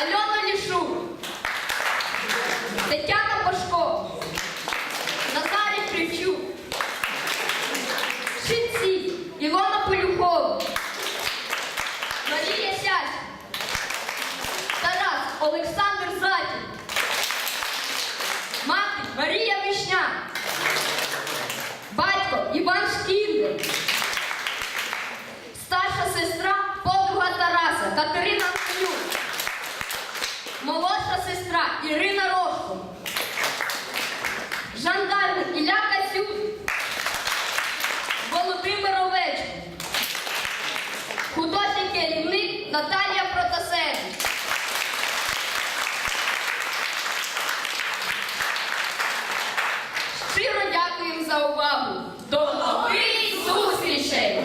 Альона Лішук, Тетяна Пашко, Назарій Кривчук, Шинці, Ілона Полюхов, Марія Сясь, Тарас Олександр Затін, мати Марія Вишня, батько Іван Шкіндер, старша сестра подруга Тараса Катерина молодша сестра Ірина Рожко, жандарм Ілля Касюк, Володимир Овечко, художній керівник Наталія Протасевич. Щиро дякуємо за увагу. До нових зустрічей!